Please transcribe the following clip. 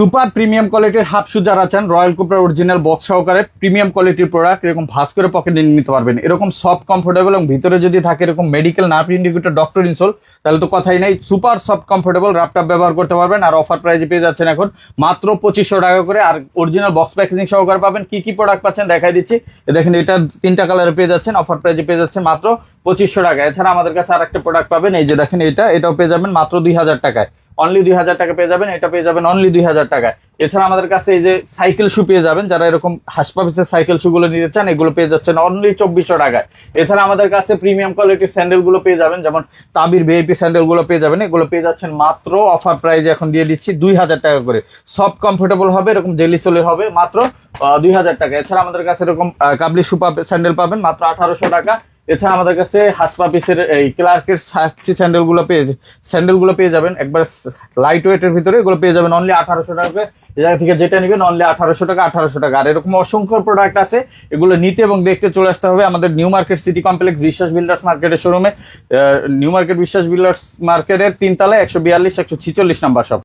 Super premium কোয়ালিটির half shoe যারা আছেন, রয়্যাল কোপরা অরিজিনাল বক্স সহকারে প্রিমিয়াম কোয়ালিটির প্রোডাক্ট এরকম ভাস করে পকেটে নিতে পারবেন। এরকম সফট কমফোর্টেবল এবং ভিতরে যদি থাকে এরকম medical nerve indicator doctor insole তাহলে তো কথাই নাই। সুপার সফট কমফোর্টেবল র্যাপটপ ব্যবহার করতে পারবেন আর অফার প্রাইজে পেয়ে যাচ্ছেন এখন মাত্র পঁচিশশো টাকা করে। আর অরিজিনাল বক্স প্যাকেজিং সহকারে পাবেন। কি কি প্রোডাক্ট পাচ্ছেন দেখাই দিচ্ছি। দেখেন এটা তিনটা কালারে পেয়ে যাচ্ছেন অফার প্রাইজে পেয়ে যাচ্ছেন মাত্র পঁচিশশো টাকা। এছাড়া আমাদের কাছে আর একটা প্রোডাক্ট পাবেন, এই যে দেখেন এটা, এটাও পেয়ে যাবেন মাত্র দুই হাজার টাকায়। অনলি দুই হাজার টাকা পেয়ে যাবেন, এটা পেয়ে যাবেন অনলি দুই হাজার টাকায়। এছাড়া আমাদের কাছে এই যে সাইকেল শু পেয়ে যাবেন, যারা এরকম হাসপাপিসের সাইকেল শু গুলো নিতে চান, এগুলো পেয়ে যাচ্ছেন অনলি চব্বিশশো টাকায়। এছাড়া আমাদের কাছে প্রিমিয়াম কোয়ালিটির স্যান্ডেলগুলো পেয়ে যাবেন, যেমন তাবির ভিআইপি স্যান্ডেলগুলো পেয়ে যাবেন, এগুলো পেয়ে যাচ্ছেন মাত্র অফার প্রাইজে এখন দিয়ে দিচ্ছি দুই হাজার টাকা করে। সফট কমফোর্টেবল হবে, এরকম জেলি সোলের হবে মাত্র দুই হাজার টাকা। এছাড়া আমাদের কাছে এরকম কাবলি শু স্যান্ডেল পাবেন মাত্র আঠারোশো টাকা। এছাড়া আমাদের কাছে হাসপাপিসের এই ক্লার্কের সাচ্ছি স্যান্ডেলগুলো পেয়ে স্যান্ডেলগুলো পেয়ে যাবেন। একবার লাইট ওয়েটের ভিতরে এগুলো পেয়ে যাবেন অনলি আঠারোশো টাকা এ জায়গা থেকে যেটা নেবেন অনলি আঠারোশো টাকা আঠারোশো টাকা। আর এরকম অসংখ্য প্রোডাক্ট আছে, এগুলো নিতে এবং দেখতে চলে আসতে হবে আমাদের New Market City Complex Biswas builders মার্কেটের শোরুমে নিউ মার্কেট বিশ্বাস বিল্ডার্স মার্কেটের তিনতলায় একশো বিয়াল্লিশ, একশো ছিচল্লিশ নাম্বার সব